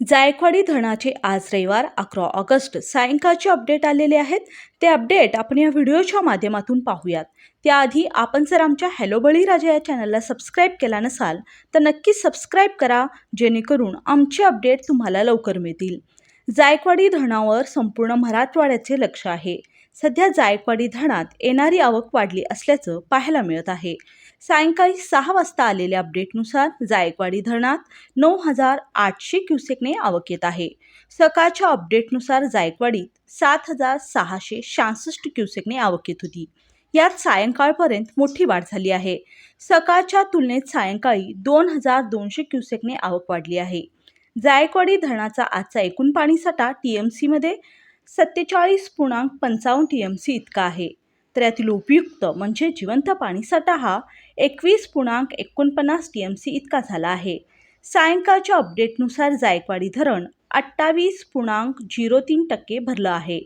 जायकवाडी धरणाचे आज रविवार अकरा ऑगस्ट. सायंकाळचे अपडेट आलेले आहेत. ते अपडेट आपण या व्हिडिओच्या माध्यमातून पाहूयात. त्याआधी आपण जर आमच्या हॅलो बळीराजा या चॅनलला सबस्क्राईब केला नसाल तर नक्कीच सबस्क्राईब करा जेणेकरून आमचे अपडेट तुम्हाला लवकर मिळतील. जायकवाडी धरणावर संपूर्ण मराठवाड्याचे लक्ष आहे. सध्या जायकवाडी धरणात येणारी आवक वाढली असल्याचं पाहायला मिळत आहे. सायंकाळी सहा वाजता आलेल्या अपडेटनुसार जायकवाडी धरणात नऊ हजार आठशे क्युसेकने आवक येत आहे. सकाळच्या अपडेटनुसार जायकवाडीत सात हजार सहाशे शहासष्ट क्युसेकने आवक येत होती. यात सायंकाळपर्यंत मोठी वाढ झाली आहे. सकाळच्या तुलनेत सायंकाळी दोन हजार दोनशे क्युसेकने आवक वाढली आहे. जायकवाडी धरणाचा आजचा एकूण पाणीसाठा टी एम सीमध्ये सत्तेचाळीस पूर्णांक पंचावन्न टी एम सी इतका आहे. तर यातील उपयुक्त म्हणजे जिवंत पाणीसाठा हा एकवीस पूर्णांक एकोणपन्नास टी एम सी इतका झाला आहे. सायंकाळच्या अपडेटनुसार जायकवाडी धरण अठ्ठावीस पूर्णांक झिरो तीन टक्के भरलं आहे.